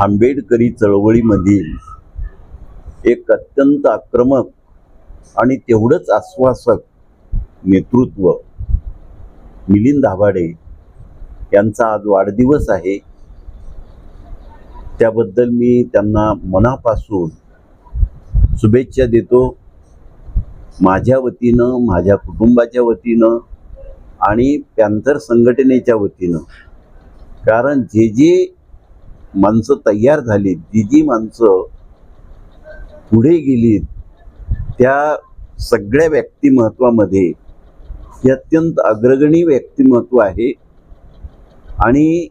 आंबेडकरी चळवळीमधील एक अत्यंत आक्रमक आणि तेवढंच आश्वासक नेतृत्व मिलिंद आभाडे यांचा आज वाढदिवस आहे. त्याबद्दल मी त्यांना मनापासून शुभेच्छा देतो. माझ्या वतीनं माझ्या कुटुंबाच्या वतीनं आणि पॅन्थर संघटनेच्या वतीनं. कारण जे जे माणसं तयार झालीत जी जी माणसं पुढे गेलीत त्या सगळ्या व्यक्तिमत्वामध्ये हे अत्यंत अग्रगणी व्यक्तिमत्व आहे. आणि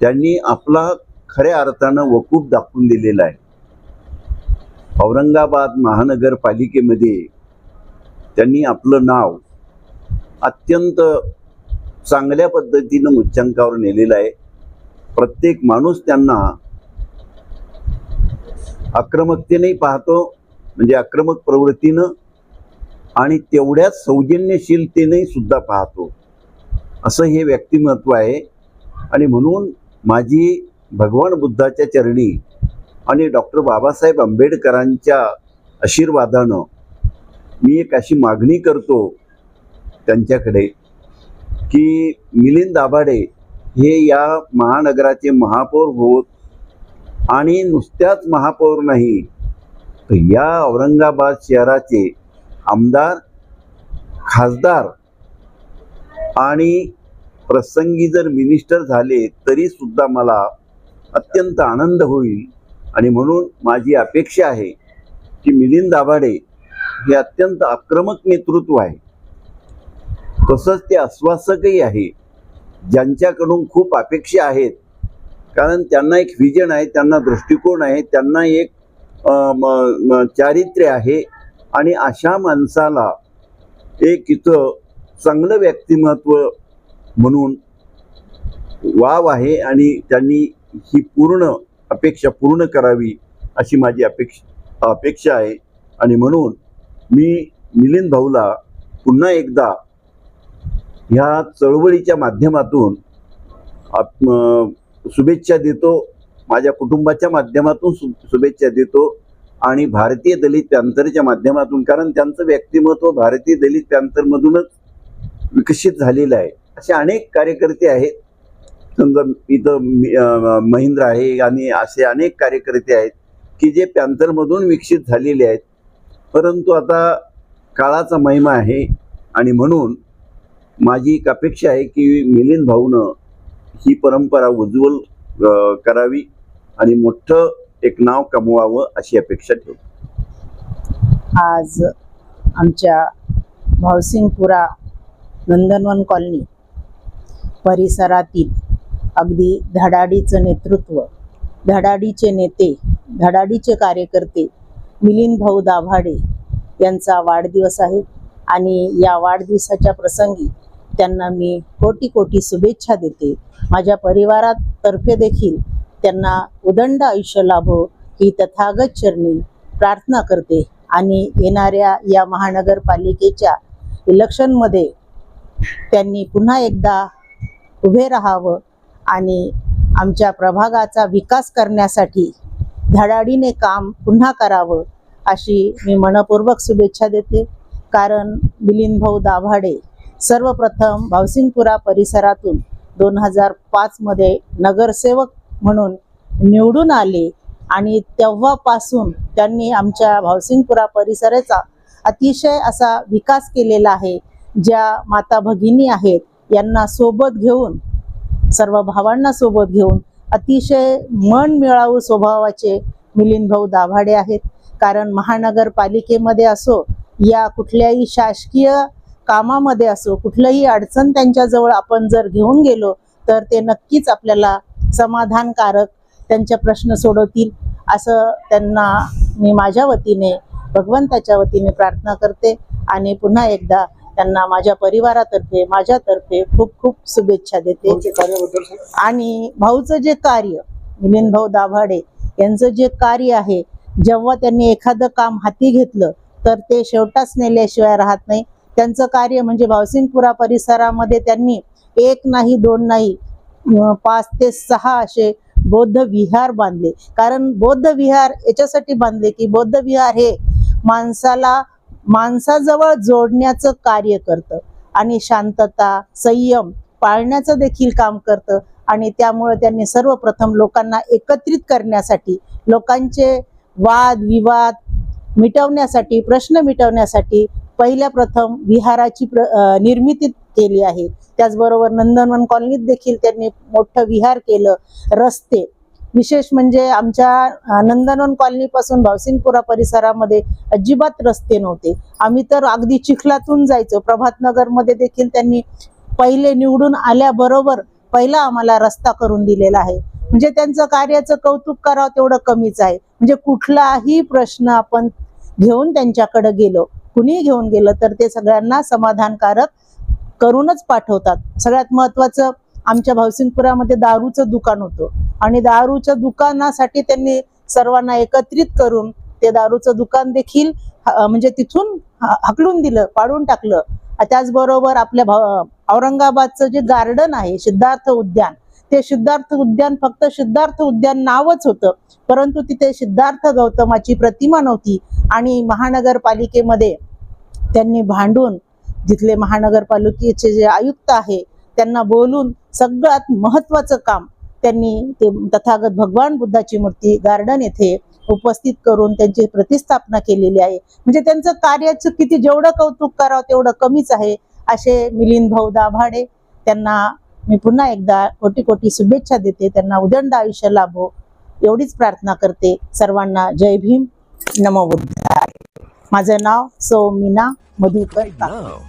त्यांनी आपला खऱ्या अर्थानं वकूप दाखवून दिलेला आहे. औरंगाबाद महानगरपालिकेमध्ये त्यांनी आपलं नाव अत्यंत चांगल्या पद्धतीनं उच्चांकावर नेलेलं आहे. प्रत्येक माणूस त्यांना आक्रमकतेने पाहतो म्हणजे आक्रमक प्रवृत्तीनं आणि तेवढ्याच सौजन्यशीलतेने सुद्धा पाहतो. असं हे व्यक्तिमत्व आहे. आणि म्हणून माझी भगवान बुद्धाच्या चरणी आणि डॉक्टर बाबासाहेब आंबेडकरांच्या आशीर्वादानं मी एक अशी मागणी करतो त्यांच्याकडे की मिलिंद आबाडे हे या महानगराचे महापौर होत आणि नुसत्याच महापौर नाही तर या औरंगाबाद शहराचे आमदार खासदार आणि प्रसंगी जर मिनिस्टर झाले तरी सुद्धा मला अत्यंत आनंद होईल. आणि म्हणून माझी अपेक्षा आहे की मिलिंद दाभाडे हे अत्यंत आक्रमक नेतृत्व आहे. तसंच ते आश्वासकही आहे. ज्यांच्याकडून खूप अपेक्षा आहेत. कारण त्यांना एक विजन आहे त्यांना दृष्टिकोन आहे त्यांना एक म- चारित्र्य आहे. आणि अशा माणसाला एक इथं चांगलं व्यक्तिमत्व म्हणून वाव आहे आणि त्यांनी ही पूर्ण अपेक्षा पूर्ण करावी अशी माझी अपेक्षा अपेक्षा आहे. आणि म्हणून मी मिलिंद भाऊला पुन्हा एकदा ह्या चळवळीच्या माध्यमातून आप- शुभेच्छा देतो माझ्या कुटुंबाच्या माध्यमातून शु शुभेच्छा देतो आणि भारतीय दलित पॅन्थरच्या माध्यमातून कारण त्यांचं व्यक्तिमत्व भारतीय दलित पॅन्थरमधूनच विकसित झालेलं आहे. असे अनेक कार्यकर्ते आहेत. समजा इथं महिंद्र आहे आणि असे अनेक कार्यकर्ते आहेत की जे पॅन्थरमधून विकसित झालेले आहेत. परंतु आता काळाचा महिमा आहे आणि म्हणून माझी एक अपेक्षा आहे की मिलिंद भाऊनं ही परंपरा उज्ज्वल करावी आणि मोठं एक नाव कमवावं अशी अपेक्षा ठेवतो. आज आमच्या भावसिंगपुरा नंदनवन कॉलनी परिसरातील अगदी धडाडीचं नेतृत्व धडाडीचे नेते धडाडीचे कार्यकर्ते मिलिंद भाऊ दाभाडे यांचा वाढदिवस आहे. आणि या वाढदिवसाच्या प्रसंगी त्यांना मी कोटी कोटी शुभेच्छा देते. माझ्या परिवारातर्फे देखील त्यांना उदंड आयुष्य लाभो ही तथागत चरणी प्रार्थना करते. आणि येणाऱ्या या महानगरपालिकेच्या इलेक्शनमध्ये त्यांनी पुन्हा एकदा उभे राहावं आणि आमच्या प्रभागाचा विकास करण्यासाठी धडाडीने काम पुन्हा करावं अशी मी मनपूर्वक शुभेच्छा देते. कारण मिलिंद भाऊ दाभाडे सर्वप्रथम भावसिंगपुरा परिसरातून दोन हजार पाचमध्ये नगरसेवक म्हणून निवडून आले आणि तेव्हापासून त्यांनी आमच्या भावसिंगपुरा परिसराचा अतिशय असा विकास केलेला आहे. ज्या माता भगिनी आहेत यांना सोबत घेऊन सर्व भावांना सोबत घेऊन अतिशय मन मिळावू स्वभावाचे मिलिंद भाऊ दाभाडे आहेत. कारण महानगरपालिकेमध्ये असो या कुठल्याही शासकीय कामामध्ये असो कुठलंही अडचण त्यांच्याजवळ आपण जर घेऊन गेलो तर ते नक्कीच आपल्याला समाधानकारक त्यांचे प्रश्न सोडवतील असं त्यांना मी माझ्या वतीने भगवंताच्या वतीने प्रार्थना करते आणि पुन्हा एकदा त्यांना माझ्या परिवारातर्फे माझ्यातर्फे खूप खूप शुभेच्छा देते. आणि भाऊचं जे कार्य मिलिंद भाऊ दाभाडे यांचं जे कार्य आहे जेव्हा त्यांनी एखादं काम हाती घेतलं तर ते शेवटाच नेल्याशिवाय राहत नाही त्यांचं कार्य म्हणजे भावसिंगपुरा परिसरामध्ये त्यांनी एक नाही दोन नाही पाच ते सहा असे बौद्ध विहार बांधले. कारण बौद्ध विहार याच्यासाठी बांधले की बौद्ध विहार हे माणसाला माणसाजवळ जोडण्याचं कार्य करतं. आणि शांतता संयम पाळण्याचं देखील काम करतं. आणि त्यामुळे त्यांनी सर्वप्रथम लोकांना एकत्रित करण्यासाठी लोकांचे वाद विवाद मिटवण्यासाठी प्रश्न मिटवण्यासाठी पहिल्या प्रथम विहाराची प्र निर्मिती केली आहे. त्याचबरोबर नंदनवन कॉलनीत देखील त्यांनी मोठं विहार केलं. रस्ते. विशेष म्हणजे आमच्या नंदनवन कॉलनीपासून भावसिंगपुरा परिसरामध्ये अजिबात रस्ते नव्हते. आम्ही तर अगदी चिखलातून जायचो. प्रभातनगरमध्ये देखील त्यांनी पहिले निवडून आल्याबरोबर पहिला आम्हाला रस्ता करून दिलेला आहे. म्हणजे त्यांचं कार्याचं कौतुक करावं तेवढं कमीच आहे. म्हणजे कुठलाही प्रश्न आपण घेऊन त्यांच्याकडे गेलो. कुणी घेऊन गेलं तर ते सगळ्यांना समाधानकारक करूनच पाठवतात. सगळ्यात महत्वाचं आमच्या भावसिंगपुरामध्ये दारूचं दुकान होतं. आणि दारूच्या दुकानासाठी त्यांनी सर्वांना एकत्रित करून ते दारूचं दुकान देखील म्हणजे तिथून ह- हकलून दिलं पाडून टाकलं. त्याचबरोबर आपल्या भाव- औरंगाबादचं जे गार्डन आहे सिद्धार्थ उद्यान ते सिद्धार्थ उद्यान फक्त सिद्धार्थ उद्यान नावच होतं. परंतु तिथे सिद्धार्थ गौतमाची प्रतिमा नव्हती. आणि महानगरपालिकेमध्ये त्यांनी भांडून जिथले महानगरपालिकेचे जे आयुक्त आहे त्यांना बोलून सगळ्यात महत्वाचं काम त्यांनी ते तथागत भगवान बुद्धाची मूर्ती गार्डन येथे उपस्थित करून त्यांची प्रतिस्थापना केलेली आहे. म्हणजे त्यांचं कार्याचं किती जेवढं कौतुक करावं तेवढं कमीच आहे असे मिलिंद भाऊ दाभाडे त्यांना मी पुन्हा एकदा कोटी कोटी शुभेच्छा देते. त्यांना उदंड आयुष्य लाभो एवढीच प्रार्थना करते. सर्वांना जय भीम. नमो बुद्धाय. माझं नाव सौ Meena Madhukar right now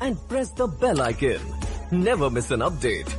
and press the bell icon. Never miss an update.